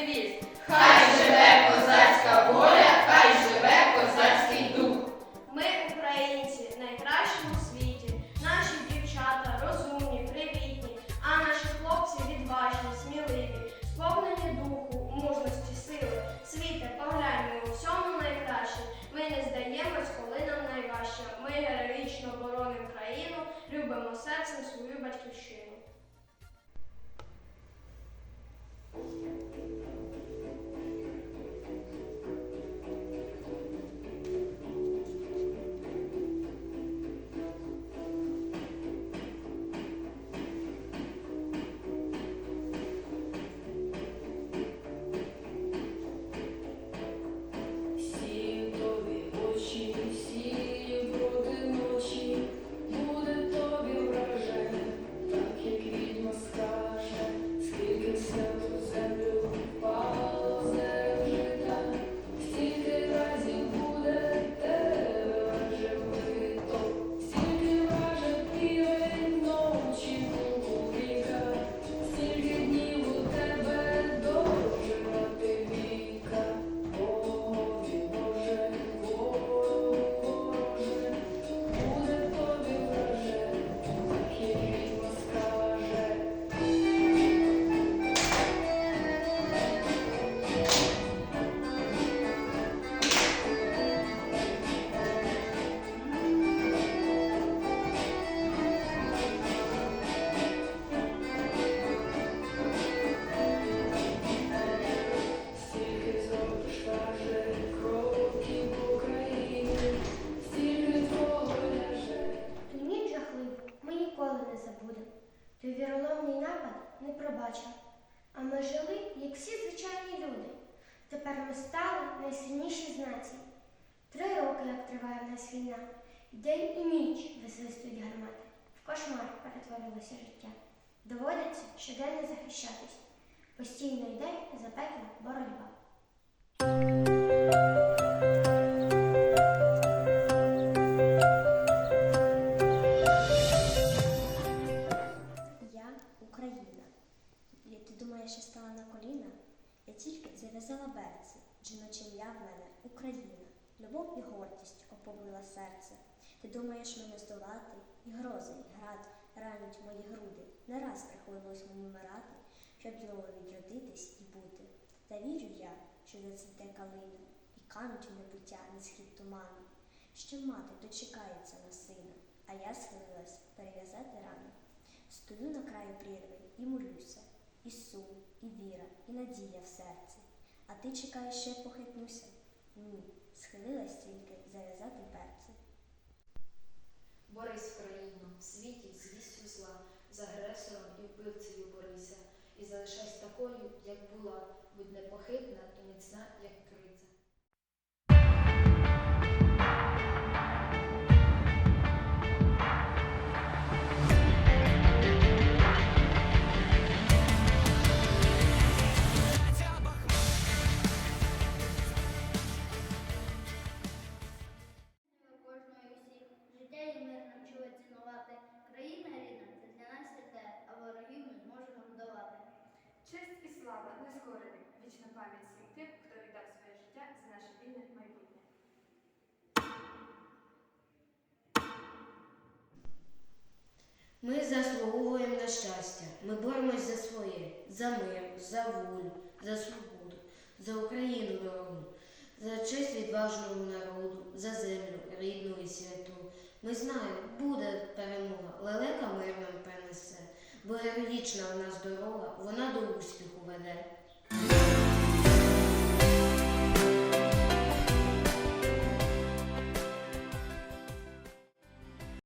Активіст. Хай Вероломний напад не пробачив. А ми жили, як всі звичайні люди. Тепер ми стали найсильніші з націй. Три роки, як триває в нас війна, день і ніч висвистують гармати. В кошмар перетворилося життя. Доводиться щоденно захищатись. Постійно йде запекла боротьба. Ти стала на коліна? Я тільки зав'язала берці. Жіноче ім'я в мене Україна. Любов і гордість оповила серце. Ти думаєш мене здолати? І грози, і град ранять мої груди. Не раз приходилось мені вмирати, щоб знову відродитись і бути. Та вірю я, що зацвіте калина, і кануть в небуття на схід туману. Ще мати дочекається на сина, а я схилилась перев'язати рану. Стою на краю прірви і молюся, і сум, і віра, і надія в серці. А ти чекаєш, я похитнуся? Ні, схилилась тільки зав'язати перці. Борись, країно, в світі звістю зла, з агресором і вбивцею борися, і залишайся такою, як була, будь непохитна і міцна, як криця. Вічна пам'ять всім тим, хто віддав своє життя за наше вільне майбутнє. Ми заслуговуємо на щастя, ми боремось за своє, за мир, за волю, за свободу, за Україну дорогу, за честь відважного народу, за землю рідну і святу. Ми знаємо, буде перемога, лелека мир нам принесе, бо героїчна в нас дорога, вона до успіху веде.